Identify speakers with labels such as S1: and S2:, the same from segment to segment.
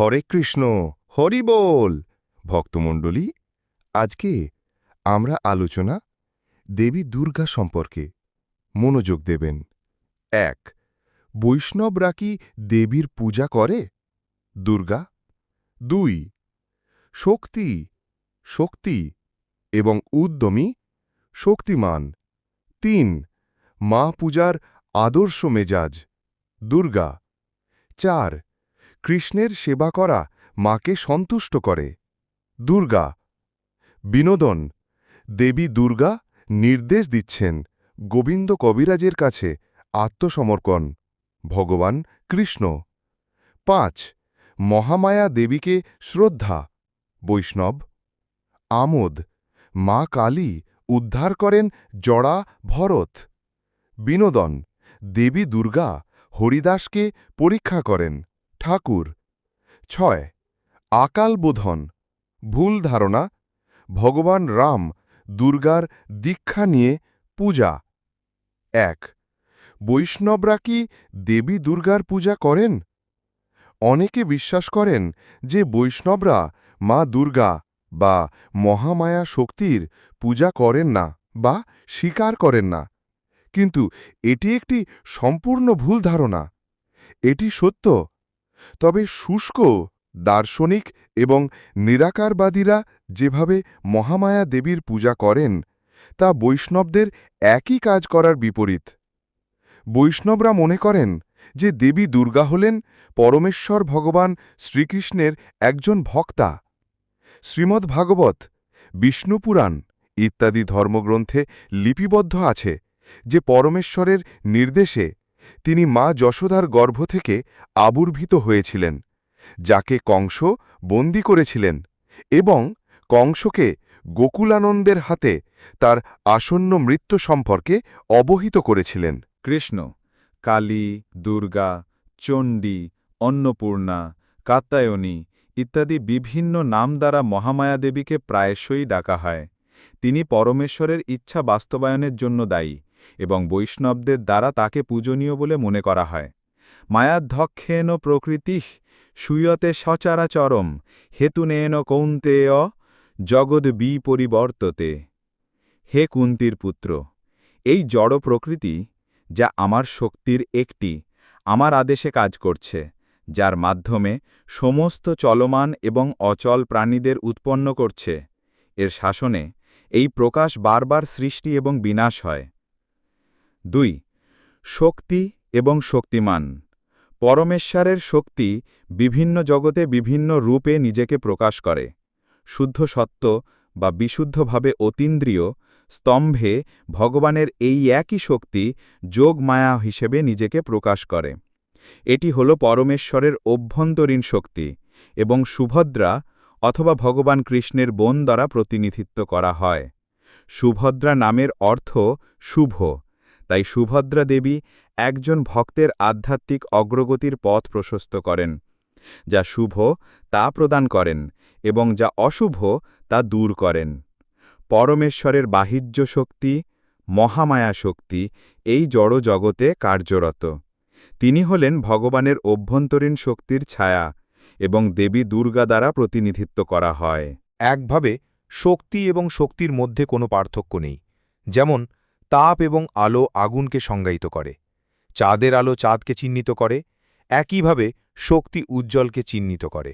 S1: হরে কৃষ্ণ, হরি বল। ভক্তমণ্ডলী, আজকে আমরা আলোচনা দেবী দুর্গা সম্পর্কে। মনোযোগ দেবেন। এক বৈষ্ণবরা কি দেবীর পূজা করে? দুর্গা। দুই, শক্তি শক্তি এবং উদ্যমী, শক্তিমান। তিন, মা পূজার আদর্শ মেজাজ। দুর্গা। চার কৃষ্ণের সেবা করা মাকে সন্তুষ্ট করে। দুর্গা, বিনোদন, দেবী দুর্গা নির্দেশ দিচ্ছেন গোবিন্দ কবিরাজের কাছে আত্মসমর্পণ, ভগবান কৃষ্ণ। পাঁচ, মহামায়া দেবীকে শ্রদ্ধা, বৈষ্ণব, আমোদ, মা কালী উদ্ধার করেন জড়া ভরত। বিনোদন, দেবী দুর্গা হরিদাসকে পরীক্ষা করেন। ঠাকুর। ছয়, আকাল বোধন, ভুল ধারণা, ভগবান রাম দুর্গার দীক্ষা নিয়ে পূজা। এক, বৈষ্ণবরা কি দেবী দুর্গার পূজা করেন? অনেকে বিশ্বাস করেন যে বৈষ্ণবরা মা দুর্গা বা মহামায়া শক্তির পূজা করেন না বা স্বীকার করেন না। কিন্তু এটি একটি সম্পূর্ণ ভুল ধারণা। এটি সত্য তবে শুষ্ক, দার্শনিক এবং নিরাকারবাদীরা যেভাবে মহামায়া দেবীর পূজা করেন, তা বৈষ্ণবদের একই কাজ করার বিপরীত। বৈষ্ণবরা মনে করেন যে দেবী দুর্গা হলেন পরমেশ্বর ভগবান শ্রীকৃষ্ণের একজন ভক্তা। শ্রীমদ্ ভাগবত বিষ্ণুপুরাণ ইত্যাদি ধর্মগ্রন্থে লিপিবদ্ধ আছে যে পরমেশ্বরের নির্দেশে তিনি মা যশোদার গর্ভ থেকে আবির্ভূত হয়েছিলেন, যাকে কংস বন্দী করেছিলেন এবং কংসকে গোকুলানন্দের হাতে তার আসন্ন মৃত্যু সম্পর্কে অবহিত করেছিলেন।
S2: কৃষ্ণ, কালী, দুর্গা, চণ্ডী, অন্নপূর্ণা, কাত্যায়নী ইত্যাদি বিভিন্ন নাম দ্বারা মহামায়া দেবীকে প্রায়শই ডাকা হয়। তিনি পরমেশ্বরের ইচ্ছা বাস্তবায়নের জন্য দায়ী। এবং বৈষ্ণবদের দ্বারা তাকে পূজনীয় বলে মনে করা হয়। মায়াধ্যক্ষেন প্রকৃতি সুয়তে সচারাচরম, হেতুনেন কৌন্তেয় জগদ বিপরিবর্ততে। হে কুন্তির পুত্র, এই জড় প্রকৃতি যা আমার শক্তির একটি, আমার আদেশে কাজ করছে, যার মাধ্যমে সমস্ত চলমান এবং অচল প্রাণীদের উৎপন্ন করছে। এর শাসনে এই প্রকাশ বারবার সৃষ্টি এবং বিনাশ হয়। দুই, শক্তি এবং শক্তিমান। পরমেশ্বরের শক্তি বিভিন্ন জগতে বিভিন্ন রূপে নিজেকে প্রকাশ করে। শুদ্ধ সত্য বা বিশুদ্ধভাবে অতীন্দ্রিয় স্তম্ভে ভগবানের এই একই শক্তি যোগ মায়া হিসেবে নিজেকে প্রকাশ করে। এটি হল পরমেশ্বরের অভ্যন্তরীণ শক্তি এবং সুভদ্রা অথবা ভগবান কৃষ্ণের বোন দ্বারা প্রতিনিধিত্ব করা হয়। সুভদ্রা নামের অর্থ শুভ। তাই সুভদ্রা দেবী একজন ভক্তের আধ্যাত্মিক অগ্রগতির পথ প্রশস্ত করেন, যা শুভ তা প্রদান করেন এবং যা অশুভ তা দূর করেন। পরমেশ্বরের বাহিজ্য শক্তি, মহামায়া শক্তি এই জড় জগতে কার্যরত। তিনি হলেন ভগবানের অভ্যন্তরীণ শক্তির ছায়া এবং দেবী দুর্গা দ্বারা প্রতিনিধিত্ব করা হয়।
S3: একভাবে শক্তি এবং শক্তির মধ্যে কোনো পার্থক্য নেই। যেমন তাপ এবং আলো আগুনকে সংজ্ঞায়িত করে। চাঁদের আলো চাঁদকে চিহ্নিত করে। একইভাবে শক্তি উজ্জ্বলকে চিহ্নিত করে।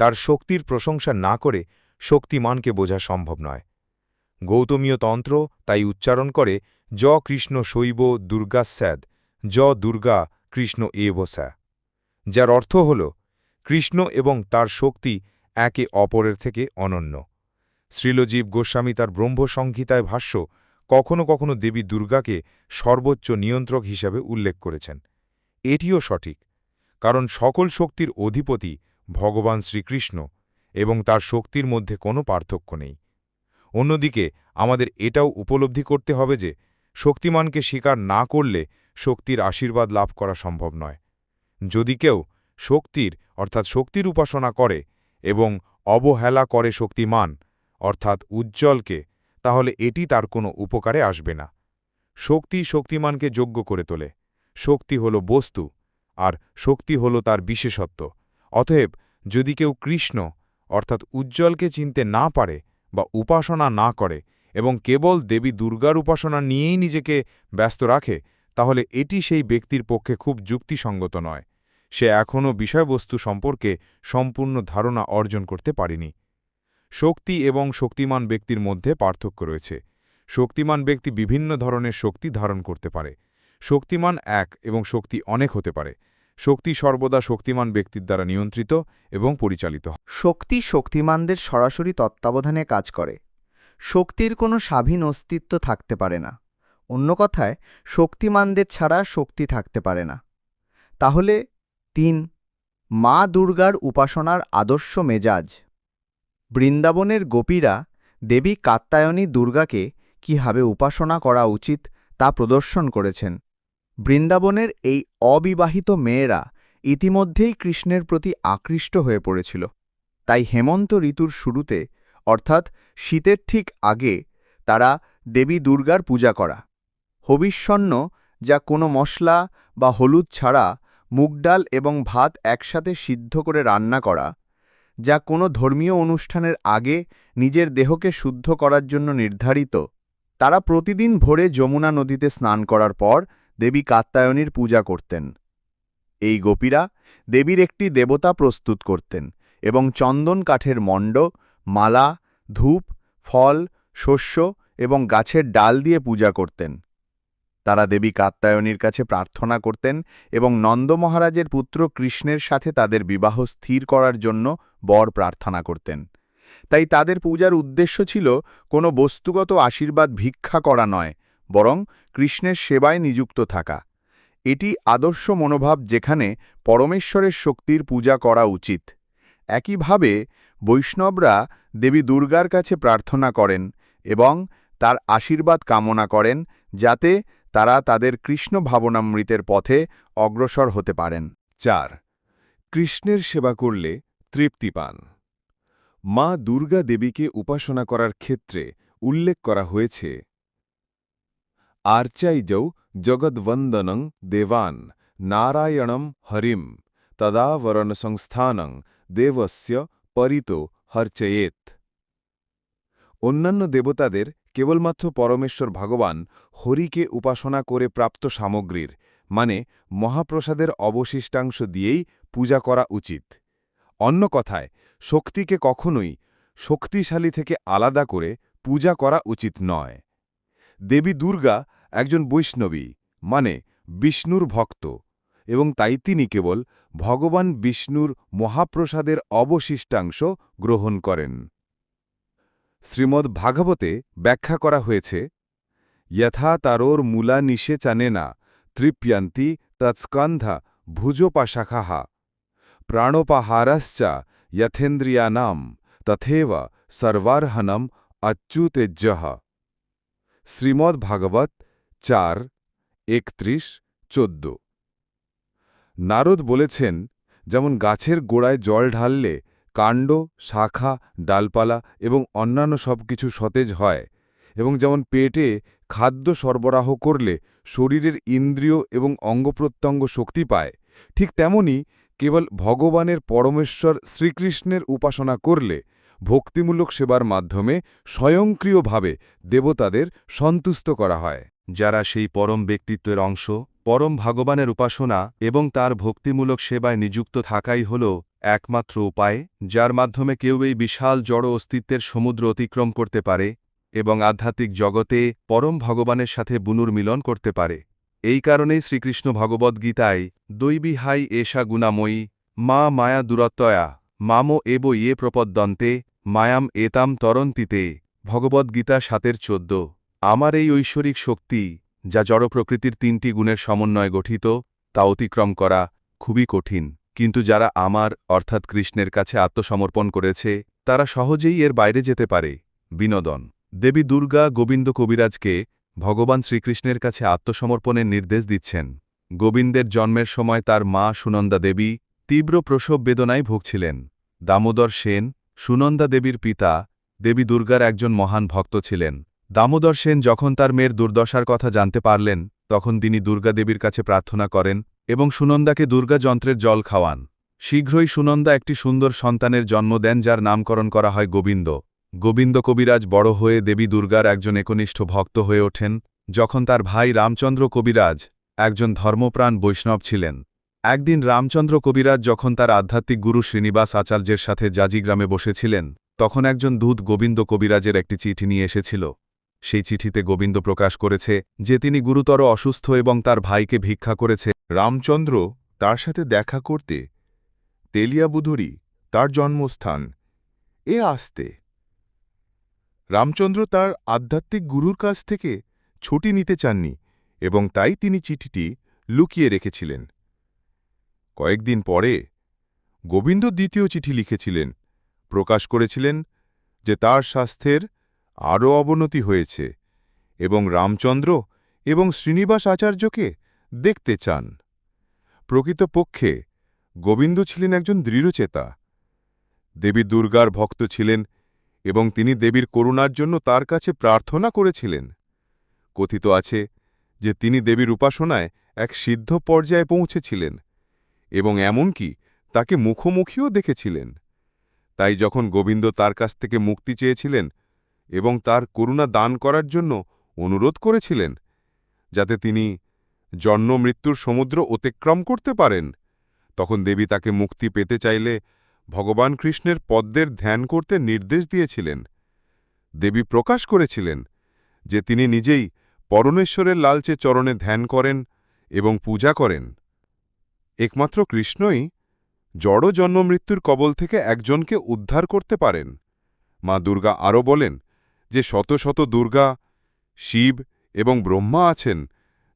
S3: তার শক্তির প্রশংসা না করে শক্তিমানকে বোঝা সম্ভব নয়। গৌতমীয় তন্ত্র তাই উচ্চারণ করে, জ কৃষ্ণ শৈব দুর্গা স্যাদ, জ দুর্গা কৃষ্ণ এব স্যা। যার অর্থ হল, কৃষ্ণ এবং তার শক্তি একে অপরের থেকে অনন্য। শ্রীলজীব গোস্বামী তার ব্রহ্মসংহিতায় ভাষ্য কখনো কখনো দেবী দুর্গাকে সর্বোচ্চ নিয়ন্ত্রক হিসাবে উল্লেখ করেছেন। এটিও সঠিক, কারণ সকল শক্তির অধিপতি ভগবান শ্রীকৃষ্ণ এবং তার শক্তির মধ্যে কোনো পার্থক্য নেই। অন্যদিকে, আমাদের এটাও উপলব্ধি করতে হবে যে, শক্তিমানকে স্বীকার না করলে শক্তির আশীর্বাদ লাভ করা সম্ভব নয়। যদি কেউ শক্তির, অর্থাৎ শক্তির উপাসনা করে এবং অবহেলা করে শক্তিমান, অর্থাৎ উজ্জ্বলকে তাহলে এটি তার কোনো উপকারে আসবে না। শক্তি শক্তিমানকে যোগ্য করে তোলে। শক্তি হল বস্তু, আর শক্তি হল তার বিশেষত্ব। অতএব যদি কেউ কৃষ্ণ, অর্থাৎ উজ্জ্বলকে চিনতে না পারে বা উপাসনা না করে এবং কেবল দেবী দুর্গার উপাসনা নিয়েই নিজেকে ব্যস্ত রাখে, তাহলে এটি সেই ব্যক্তির পক্ষে খুব যুক্তিসঙ্গত নয়। সে এখনও বিষয়বস্তু সম্পর্কে সম্পূর্ণ ধারণা অর্জন করতে পারেনি। শক্তি এবং শক্তিমান ব্যক্তির মধ্যে পার্থক্য রয়েছে। শক্তিমান ব্যক্তি বিভিন্ন ধরনের শক্তি ধারণ করতে পারে। শক্তিমান এক এবং শক্তি অনেক হতে পারে। শক্তি সর্বদা শক্তিমান ব্যক্তির দ্বারা নিয়ন্ত্রিত এবং পরিচালিত
S4: শক্তি শক্তিমানদের সরাসরি তত্ত্বাবধানে কাজ করে। শক্তির কোনো স্বাধীন অস্তিত্ব থাকতে পারে না। অন্য কথায়, শক্তিমানদের ছাড়া শক্তি থাকতে পারে না। তাহলে তিন, মা দুর্গার উপাসনার আদর্শ মেজাজ। বৃন্দাবনের গোপীরা দেবী কাত্যায়নী দুর্গাকে কীভাবে উপাসনা করা উচিত তা প্রদর্শন করেছেন। বৃন্দাবনের এই অবিবাহিত মেয়েরা ইতিমধ্যেই কৃষ্ণের প্রতি আকৃষ্ট হয়ে পড়েছিল। তাই হেমন্ত ঋতুর শুরুতে, অর্থাৎ শীতের ঠিক আগে, তারা দেবী দুর্গার পূজা করা। হবিষ্যন্ন যা কোনো মশলা বা হলুদ ছাড়া মুগডাল এবং ভাত একসাথে সিদ্ধ করে রান্না করা যা কোনো ধর্মীয় অনুষ্ঠানের আগে নিজের দেহকে শুদ্ধ করার জন্য নির্ধারিত। তারা প্রতিদিন ভোরে যমুনা নদীতে স্নান করার পর দেবী কাত্যায়নীর পূজা করতেন। এই গোপীরা দেবীর একটি দেবতা প্রস্তুত করতেন এবং চন্দন কাঠের মণ্ড, মালা, ধূপ, ফল, শস্য এবং গাছের ডাল দিয়ে পূজা করতেন। তারা দেবী কাত্যায়নীর কাছে প্রার্থনা করতেন এবং নন্দ মহারাজের পুত্র কৃষ্ণের সাথে তাদের বিবাহ স্থির করার জন্য বর প্রার্থনা করতেন। তাই তাদের পূজার উদ্দেশ্য ছিল কোনো বস্তুগত আশীর্বাদ ভিক্ষা করা নয়, বরং কৃষ্ণের সেবায় নিযুক্ত থাকা। এটি আদর্শ মনোভাব যেখানে পরমেশ্বরের শক্তির পূজা করা উচিত। একইভাবে বৈষ্ণবরা দেবী দুর্গার কাছে প্রার্থনা করেন এবং তার আশীর্বাদ কামনা করেন যাতে তারা তাদের কৃষ্ণ ভাবনামৃতের পথে অগ্রসর হতে পারেন।
S2: চার, কৃষ্ণের সেবা করলে তৃপ্তি পান। মা দুর্গা দেবীকে উপাসনা করার ক্ষেত্রে উল্লেখ করা হয়েছে, আর্চাইজৌ জগদ্বন্দনং দেবান নারায়ণম হরিম তদাবরণ সংস্থানং দেবস্য পরিতো হর্চয়েত অন্যান্য দেবতাদের কেবলমাত্র পরমেশ্বর ভগবান হরিকে উপাসনা করে প্রাপ্ত সামগ্রীর মানে মহাপ্রসাদের অবশিষ্টাংশ দিয়েই পূজা করা উচিত। অন্য কথায়, শক্তিকে কখনোই শক্তিশালী থেকে আলাদা করে পূজা করা উচিত নয়। দেবী দুর্গা একজন বৈষ্ণবী মানে বিষ্ণুর ভক্ত, এবং তাই তিনি কেবল ভগবান বিষ্ণুর মহাপ্রসাদের অবশিষ্টাংশ গ্রহণ করেন। শ্রীমদ্ ভাগবতে ব্যাখ্যা করা হয়েছে, যথা তারোর মূলা নিশে চানে না, তৃপ্যান্তি তৎস্কন্ধা ভুজোপাশাখাহ প্রাণোপাহারশ্চ যথেন্দ্রিয়ানাম তথেব সর্বার্হনম অচ্যুতেজ্যহ শ্রীমদ্ ভাগবত চার, একত্রিশ, চোদ্দ। নারদ বলেছেন, যেমন গাছের গোড়ায় জল ঢাললে কাণ্ড, শাখা, ডালপালা এবং অন্যান্য সবকিছু সতেজ হয় এবং যেমন পেটে খাদ্য সরবরাহ করলে শরীরের ইন্দ্রিয় এবং অঙ্গপ্রত্যঙ্গ শক্তি পায়, ঠিক তেমনি কেবল ভগবানের পরমেশ্বর শ্রীকৃষ্ণের উপাসনা করলে ভক্তিমূলক সেবার মাধ্যমে স্বয়ংক্রিয়ভাবে দেবতাদের সন্তুষ্ট করা হয়।
S1: যারা সেই পরম ব্যক্তিত্বের অংশ, পরম ভগবানের উপাসনা এবং তার ভক্তিমূলক সেবায় নিযুক্ত থাকাই হল একমাত্র উপায়, যার মাধ্যমে কেউ এই বিশাল জড় অস্তিত্বের সমুদ্র অতিক্রম করতে পারে এবং আধ্যাত্মিক জগতে পরম ভগবানের সাথে বুনুর মিলন করতে পারে। এই কারণেই শ্রীকৃষ্ণ ভগবদ্গীতায় দৈবিহাই এষা গুণাময়ী, মা মায়া দূরত্বয়া, মামো এব ইয়ে প্রপদ্যন্তে, মায়াম এতাম তরন্তিতে ভগবদ্গীতা সাতের চোদ্দ। আমার এই ঐশ্বরিক শক্তি, যা জড় প্রকৃতির তিনটি গুণের সমন্বয়ে গঠিত, তা অতিক্রম করা খুবই কঠিন। কিন্তু যারা আমার, অর্থাৎ কৃষ্ণের কাছে আত্মসমর্পণ করেছে, তারা সহজেই এর বাইরে যেতে পারে। বিনোদন। দেবী দুর্গা গোবিন্দ কবিরাজকে ভগবান শ্রীকৃষ্ণের কাছে আত্মসমর্পণের নির্দেশ দিচ্ছেন। গোবিন্দের জন্মের সময় তার মা সুনন্দা দেবী তীব্র প্রসব বেদনায় ভুগছিলেন। দামোদর সেন, সুনন্দা দেবীর পিতা, দেবী দুর্গার একজন মহান ভক্ত ছিলেন। দামোদর সেন যখন তার মেয়ের দুর্দশার কথা জানতে পারলেন, তখন তিনি দুর্গাদেবীর কাছে প্রার্থনা করেন এবং সুনন্দাকে দুর্গা যন্ত্রের জল খাওয়ান। শীঘ্রই সুনন্দা একটি সুন্দর সন্তানের জন্ম দেন যার নামকরণ করা হয় গোবিন্দ। গোবিন্দ কবিরাজ বড় হয়ে দেবী দুর্গার একজন একনিষ্ঠ ভক্ত হয়ে ওঠেন, যখন তার ভাই রামচন্দ্র কবিরাজ একজন ধর্মপ্রাণ বৈষ্ণব ছিলেন। একদিন রামচন্দ্র কবিরাজ যখন তার আধ্যাত্মিক গুরু শ্রীনিবাস আচার্যের সাথে জাজিগ্রামে বসেছিলেন, তখন একজন দূত গোবিন্দ কবিরাজের একটি চিঠি নিয়ে এসেছিল। সেই চিঠিতে গোবিন্দ প্রকাশ করেছে যে তিনি গুরুতর অসুস্থ এবং তার ভাইকে ভিক্ষা করেছে।
S5: রামচন্দ্র তার সাথে দেখা করতে তেলিয়াবুধুরি তার জন্মস্থান। এ আসতে। রামচন্দ্র তার আধ্যাত্মিক গুরুর কাছ থেকে ছুটি নিতে চাননি এবং তাই তিনি চিঠিটি লুকিয়ে রেখেছিলেন। কয়েকদিন পরে গোবিন্দ দ্বিতীয় চিঠি লিখেছিলেন। প্রকাশ করেছিলেন যে তার স্বাস্থ্যের আরও অবনতি হয়েছে এবং রামচন্দ্র এবং শ্রীনিবাস আচার্যকে দেখতে চান। প্রকৃতপক্ষে গোবিন্দ ছিলেন একজন দৃঢ়চেতা। দেবী দুর্গার ভক্ত ছিলেন এবং তিনি দেবীর করুণার জন্য তার কাছে প্রার্থনা করেছিলেন। কথিত আছে যে তিনি দেবীর উপাসনায় এক সিদ্ধ পর্যায়ে পৌঁছেছিলেন এবং এমনকি তাকে মুখোমুখিও দেখেছিলেন। তাই যখন গোবিন্দ তার কাছ থেকে মুক্তি চেয়েছিলেন এবং তার করুণা দান করার জন্য অনুরোধ করেছিলেন, যাতে তিনি জন্ম মৃত্যুর সমুদ্র অতিক্রম করতে পারেন। তখন দেবী তাকে মুক্তি পেতে চাইলে ভগবান কৃষ্ণের পদ্মের ধ্যান করতে নির্দেশ দিয়েছিলেন। দেবী প্রকাশ করেছিলেন যে তিনি নিজেই পরমেশ্বরের লালচে চরণে ধ্যান করেন এবং পূজা করেন। একমাত্র কৃষ্ণই জড় জন্মমৃত্যুর কবল থেকে একজনকে উদ্ধার করতে পারেন। মা দুর্গা আরও বলেন যে শত শত দুর্গা, শিব এবং ব্রহ্মা আছেন,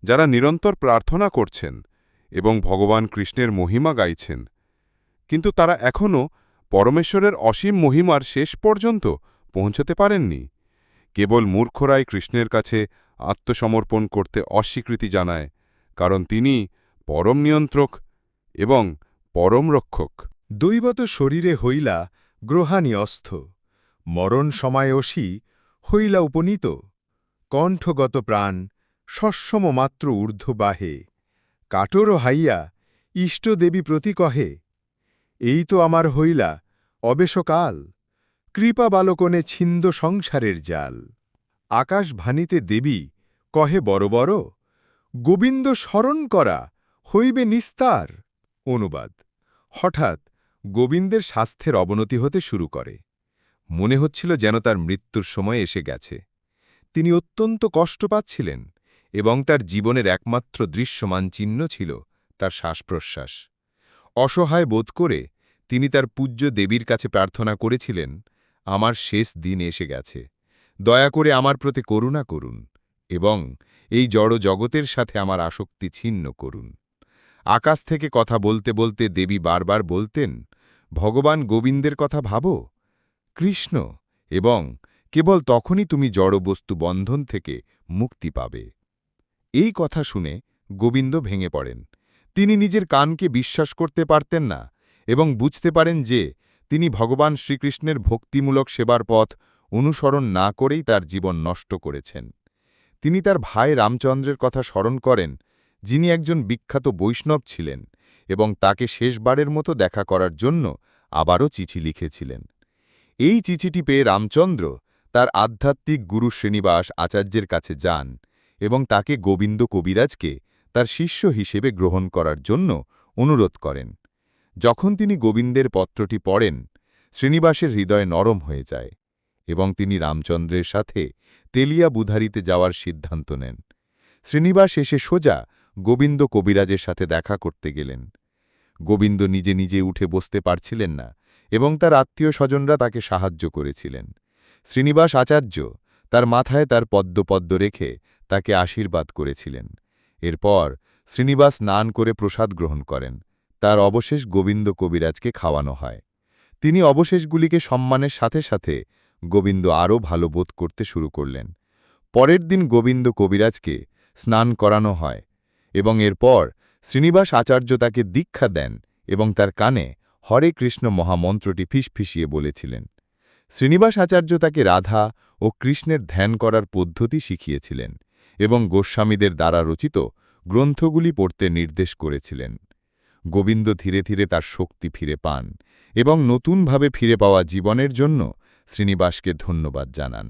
S5: যারা নিরন্তর প্রার্থনা করছেন এবং ভগবান কৃষ্ণের মহিমা গাইছেন। কিন্তু তারা এখনও পরমেশ্বরের অসীম মহিমার শেষ পর্যন্ত পৌঁছতে পারেননি। কেবল মূর্খরাই কৃষ্ণের কাছে আত্মসমর্পণ করতে অস্বীকৃতি জানায়, কারণ তিনি পরম নিয়ন্ত্রক এবং পরম রক্ষক।
S2: দৈবত শরীরে হইলা গ্রহাণী অস্থ। মরণ সময়োষী হইলা উপনীত। কণ্ঠগত প্রাণ সস্যম মাত্র ঊর্ধ্ব বাহে। কাটর হাইয়া ইষ্টদেবী প্রতি কহে, এই তো আমার হইলা অবেশকাল। কৃপা বালকনে ছিন্দ সংসারের জাল। আকাশ ভানিতে দেবী কহে বড় বড়, গোবিন্দ স্মরণ করা হইবে নিস্তার। অনুবাদ। হঠাৎ গোবিন্দের স্বাস্থ্যের অবনতি হতে শুরু করে। মনে হচ্ছিল যেন তার মৃত্যুর সময় এসে গেছে। তিনি অত্যন্ত কষ্ট পাচ্ছিলেন এবং তার জীবনের একমাত্র দৃশ্যমান চিহ্ন ছিল তার শ্বাসপ্রশ্বাস। অসহায় বোধ করে তিনি তার পূজ্য দেবীর কাছে প্রার্থনা করেছিলেন, আমার শেষ দিন এসে গেছে। দয়া করে আমার প্রতি করুণা করুন এবং এই জড় জগতের সাথে আমার আসক্তি ছিন্ন করুন। আকাশ থেকে কথা বলতে বলতে দেবী বারবার বলতেন, ভগবান গোবিন্দের কথা ভাবো? কৃষ্ণ এবং কেবল তখনই তুমি জড়বস্তু বন্ধন থেকে মুক্তি পাবে। এই কথা শুনে গোবিন্দ ভেঙে পড়েন। তিনি নিজের কানকে বিশ্বাস করতে পারতেন না এবং বুঝতে পারেন যে তিনি ভগবান শ্রীকৃষ্ণের ভক্তিমূলক সেবার পথ অনুসরণ না করেই তার জীবন নষ্ট করেছেন। তিনি তার ভাই রামচন্দ্রের কথা স্মরণ করেন, যিনি একজন বিখ্যাত বৈষ্ণব ছিলেন এবং তাকে শেষবারের মতো দেখা করার জন্য আবারও চিঠি লিখেছিলেন। এই চিঠিটি পেয়ে রামচন্দ্র তার আধ্যাত্মিক গুরু শ্রীনিবাস আচার্যের কাছে যান এবং তাকে গোবিন্দ কবিরাজকে তার শিষ্য হিসেবে গ্রহণ করার জন্য অনুরোধ করেন। যখন তিনি গোবিন্দের পত্রটি পড়েন, শ্রীনিবাসের হৃদয় নরম হয়ে যায় এবং তিনি রামচন্দ্রের সাথে তেলিয়া বুধারিতে যাওয়ার সিদ্ধান্ত নেন। শ্রীনিবাস এসে সোজা গোবিন্দ কবিরাজের সাথে দেখা করতে গেলেন। গোবিন্দ নিজে নিজে উঠে বসতে পারছিলেন না। এবং তার আত্মীয় স্বজনরা তাকে সাহায্য করেছিলেন। শ্রীনিবাস আচার্য তার মাথায় তার পদ্মপদ্ম রেখে তাকে আশীর্বাদ করেছিলেন। এরপর শ্রীনিবাস স্নান করে প্রসাদ গ্রহণ করেন। তার অবশেষ গোবিন্দ কবিরাজকে খাওয়ানো হয়। তিনি অবশেষগুলিকে সম্মানের সাথে সাথে গোবিন্দ আরও ভালো বোধ করতে শুরু করলেন। পরের দিন গোবিন্দ কবিরাজকে স্নান করানো হয় এবং এরপর শ্রীনিবাস আচার্য তাকে দীক্ষা দেন এবং তার কানে হরে কৃষ্ণ মহামন্ত্রটি ফিসফিসিয়ে বলেছিলেন। শ্রীনিবাস আচার্য তাকে রাধা ও কৃষ্ণের ধ্যান করার পদ্ধতি শিখিয়েছিলেন এবং গোস্বামীদের দ্বারা রচিত গ্রন্থগুলি পড়তে নির্দেশ করেছিলেন। গোবিন্দ ধীরে ধীরে তার শক্তি ফিরে পান এবং নতুনভাবে ফিরে পাওয়া জীবনের জন্য শ্রীনিবাসকে ধন্যবাদ জানান।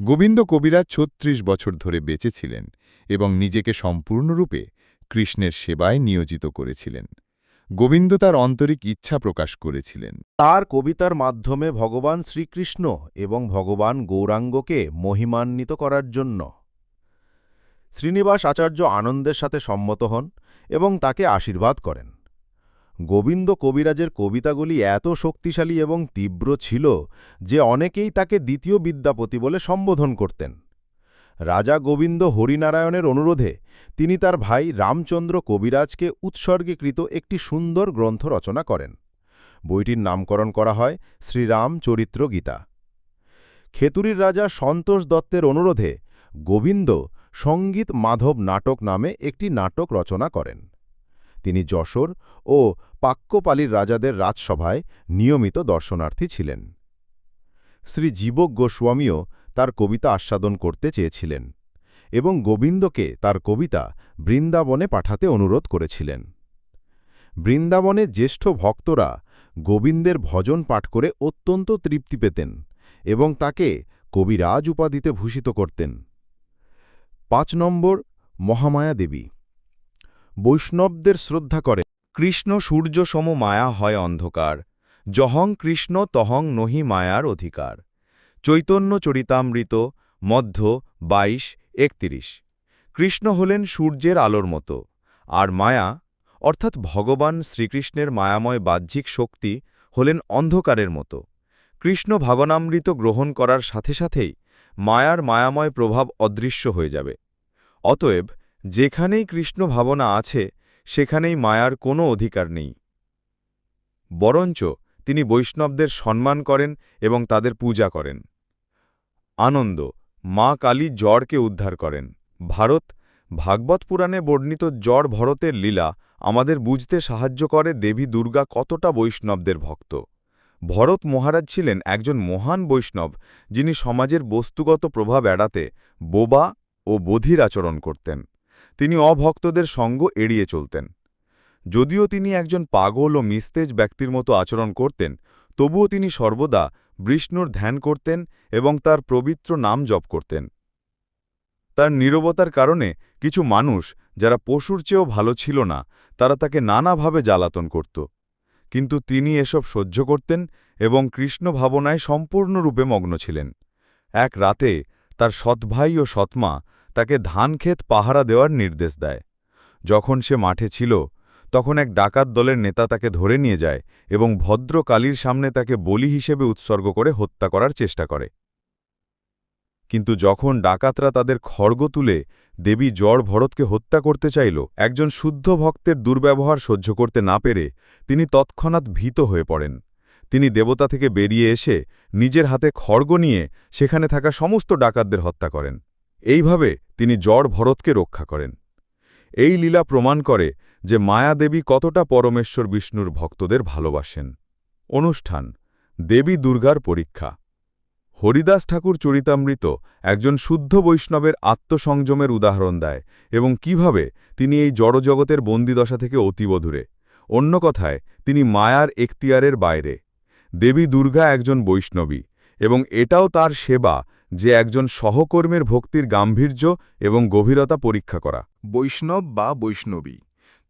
S2: গোবিন্দ কবিরা ছত্রিশ বছর ধরে বেঁচেছিলেন এবং নিজেকে সম্পূর্ণরূপে কৃষ্ণের সেবায় নিয়োজিত করেছিলেন। গোবিন্দ তার আন্তরিক ইচ্ছা প্রকাশ করেছিলেন।
S3: তার কবিতার মাধ্যমে ভগবান শ্রীকৃষ্ণ এবং ভগবান গৌরাঙ্গকে মহিমান্বিত করার জন্য শ্রীনিবাস আচার্য আনন্দের সাথে সম্মত হন এবং তাকে আশীর্বাদ করেন। গোবিন্দ কবিরাজের কবিতাগুলি এত শক্তিশালী এবং তীব্র ছিল যে অনেকেই তাকে দ্বিতীয় বিদ্যাপতি বলে সম্বোধন করতেন। রাজা গোবিন্দ হরিনারায়ণের অনুরোধে তিনি তার ভাই রামচন্দ্র কবিরাজকে উৎসর্গীকৃত একটি সুন্দর গ্রন্থ রচনা করেন। বইটির নামকরণ করা হয় শ্রীরাম চরিত্র গীতা। খেতুরির রাজা সন্তোষ দত্তের অনুরোধে গোবিন্দ সংগীত মাধব নাটক নামে একটি নাটক রচনা করেন। তিনি যশোর ও পাক্যপালির রাজাদের রাজসভায় নিয়মিত দর্শনার্থী ছিলেন। শ্রী জীবক গোস্বামীও তার কবিতা আস্বাদন করতে চেয়েছিলেন এবং গোবিন্দকে তার কবিতা বৃন্দাবনে পাঠাতে অনুরোধ করেছিলেন। বৃন্দাবনের জ্যেষ্ঠ ভক্তরা গোবিন্দের ভজন পাঠ করে অত্যন্ত তৃপ্তি পেতেন এবং তাকে কবিরাজ উপাধিতে ভূষিত করতেন। পাঁচ নম্বর, মহামায়া দেবী। বৈষ্ণবদের শ্রদ্ধা করে কৃষ্ণ সূর্য সম মায়া হয় অন্ধকার, জহং কৃষ্ণ তহং নহি মায়ার অধিকার। চৈতন্য চরিতামৃত, মধ্য, বাইশ, একতিরিশ। কৃষ্ণ হলেন সূর্যের আলোর মতো, আর মায়া, অর্থাৎ ভগবান শ্রীকৃষ্ণের মায়াময় বাহ্যিক শক্তি, হলেন অন্ধকারের মতো। কৃষ্ণ ভাগনামৃত গ্রহণ করার সাথে সাথেই মায়ার মায়াময় প্রভাব অদৃশ্য হয়ে যাবে। অতএব, যেখানেই কৃষ্ণ ভাবনা আছে, সেখানেই মায়ার কোনো অধিকার নেই। বরঞ্চ তিনি বৈষ্ণবদের সম্মান করেন এবং তাদের পূজা করেন। আনন্দ, মা কালী জ্বরকে উদ্ধার করেন। ভারত, ভাগবত পুরাণে বর্ণিত জ্বর ভরতের লীলা আমাদের বুঝতে সাহায্য করে দেবী দুর্গা কতটা বৈষ্ণবদের ভক্ত। ভরত মহারাজ ছিলেন একজন মহান বৈষ্ণব, যিনি সমাজের বস্তুগত প্রভাব এড়াতে বোবা ও বধির আচরণ করতেন। তিনি অভক্তদের সঙ্গ এড়িয়ে চলতেন। যদিও তিনি একজন পাগল ও মিস্তেজ ব্যক্তির মতো আচরণ করতেন, তবুও তিনি সর্বদা বিষ্ণুর ধ্যান করতেন এবং তার পবিত্র নাম জপ করতেন। তার নীরবতার কারণে কিছু মানুষ, যারা পশুর চেয়েও ভালো ছিল না, তারা তাকে নানাভাবে জ্বালাতন করত। কিন্তু তিনি এসব সহ্য করতেন এবং কৃষ্ণ ভাবনায় সম্পূর্ণরূপে মগ্ন ছিলেন। এক রাতে তার সৎভাই ও সৎমা তাকে ধানক্ষেত পাহারা দেওয়ার নির্দেশ দেয়। যখন সে মাঠে ছিল তখন এক ডাকাত দলের নেতা তাকে ধরে নিয়ে যায় এবং ভদ্র কালীর সামনে তাকে বলি হিসেবে উৎসর্গ করে হত্যা করার চেষ্টা করে। কিন্তু যখন ডাকাতরা তাদের খড়গ তুলে দেবী জড় ভরতকে হত্যা করতে চাইল, একজন শুদ্ধ ভক্তের দুর্ব্যবহার সহ্য করতে না পেরে তিনি তৎক্ষণাৎ ভীত হয়ে পড়েন। তিনি দেবতা থেকে বেরিয়ে এসে নিজের হাতে খড়গ নিয়ে সেখানে থাকা সমস্ত ডাকাতদের হত্যা করেন। এইভাবে তিনি জড় ভরতকে রক্ষা করেন। এই লীলা প্রমাণ করে যে মায়াদেবী কতটা পরমেশ্বর বিষ্ণুর ভক্তদের ভালোবাসেন। অনুষ্ঠান, দেবী দুর্গার পরীক্ষা। হরিদাস ঠাকুর চরিতামৃত একজন শুদ্ধ বৈষ্ণবের আত্মসংযমের উদাহরণ দেয় এবং কীভাবে তিনি এই জড়জগতের বন্দিদশা থেকে অতীব দূরে। অন্য কথায়, তিনি মায়ার এখতিয়ারের বাইরে। দেবী দুর্গা একজন বৈষ্ণবী এবং এটাও তার সেবা যে একজন সহকর্মীর ভক্তির গাম্ভীর্য এবং গভীরতা পরীক্ষা করা।
S2: বৈষ্ণব বা বৈষ্ণবী।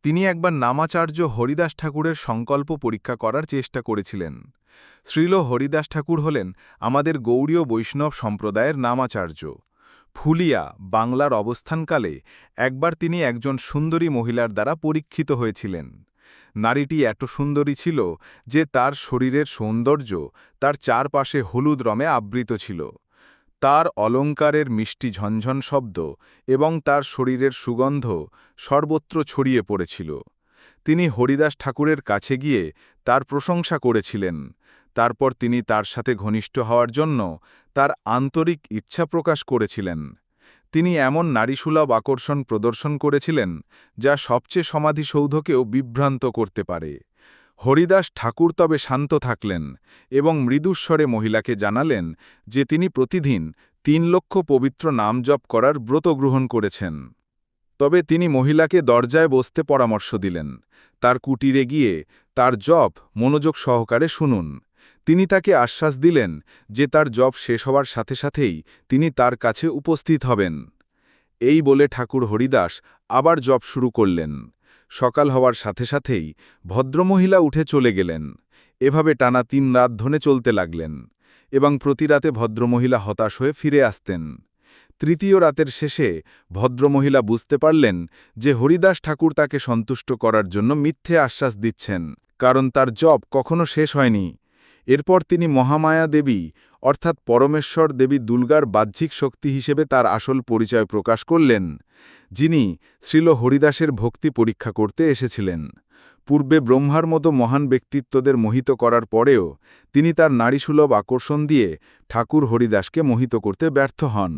S2: তিনি একবার নামাচার্য হরিদাস ঠাকুরের সংকল্প পরীক্ষা করার চেষ্টা করেছিলেন। শ্রীল হরিদাস ঠাকুর হলেন আমাদের গৌড়ীয় বৈষ্ণব সম্প্রদায়ের নামাচার্য। ফুলিয়া, বাংলার অবস্থানকালে একবার তিনি একজন সুন্দরী মহিলার দ্বারা পরীক্ষিত হয়েছিলেন। নারীটি এত সুন্দরী ছিল যে তার শরীরের সৌন্দর্য তার চারপাশে হলুদ রমে আবৃত ছিল। তার অলঙ্কারের মিষ্টি ঝনঝন শব্দ এবং তার শরীরের সুগন্ধ সর্বত্র ছড়িয়ে পড়েছিল। তিনি হরিদাস ঠাকুরের কাছে গিয়ে তার প্রশংসা করেছিলেন। তারপর তিনি তার সাথে ঘনিষ্ঠ হওয়ার জন্য তার আন্তরিক ইচ্ছা প্রকাশ করেছিলেন। তিনি এমন নারীসুলভ আকর্ষণ প্রদর্শন করেছিলেন যা সবচেয়ে সমাধিসৌধকেও বিভ্রান্ত করতে পারে। হরিদাস ঠাকুর তবে শান্ত থাকলেন এবং মৃদুস্বরে মহিলাকে জানালেন যে তিনি প্রতিদিন তিন লক্ষ পবিত্র নাম জপ করার ব্রত গ্রহণ করেছেন। তবে তিনি মহিলাকে দরজায় বসতে পরামর্শ দিলেন। তার কুটিরে গিয়ে তার জপ মনোযোগ সহকারে শুনুন। তিনি তাকে আশ্বাস দিলেন যে তার জব শেষ হওয়ার সাথে সাথেই তিনি তার কাছে উপস্থিত হবেন। এই বলে ঠাকুর হরিদাস আবার জব শুরু করলেন। সকাল হওয়ার সাথে সাথেই ভদ্রমহিলা উঠে চলে গেলেন। এভাবে টানা তিন রাত ধনে চলতে লাগলেন এবং প্রতি রাতে ভদ্রমহিলা হতাশ হয়ে ফিরে আসতেন। তৃতীয় রাতের শেষে ভদ্রমহিলা বুঝতে পারলেন যে হরিদাস ঠাকুর তাকে সন্তুষ্ট করার জন্য মিথ্যে আশ্বাস দিচ্ছেন, কারণ তার জব কখনো শেষ হয়নি। এরপর তিনি মহামায়া দেবী অর্থাৎ পরমেশ্বর দেবী দুর্গার বাহ্যিক শক্তি হিসেবে তার আসল পরিচয় প্রকাশ করলেন, যিনি শ্রীল হরিদাসের ভক্তি পরীক্ষা করতে এসেছিলেন। পূর্বে ব্রহ্মার মতো মহান ব্যক্তিত্বদের মোহিত করার পরেও তিনি তার নারীসুলভ আকর্ষণ দিয়ে ঠাকুর হরিদাসকে মোহিত করতে ব্যর্থ হন।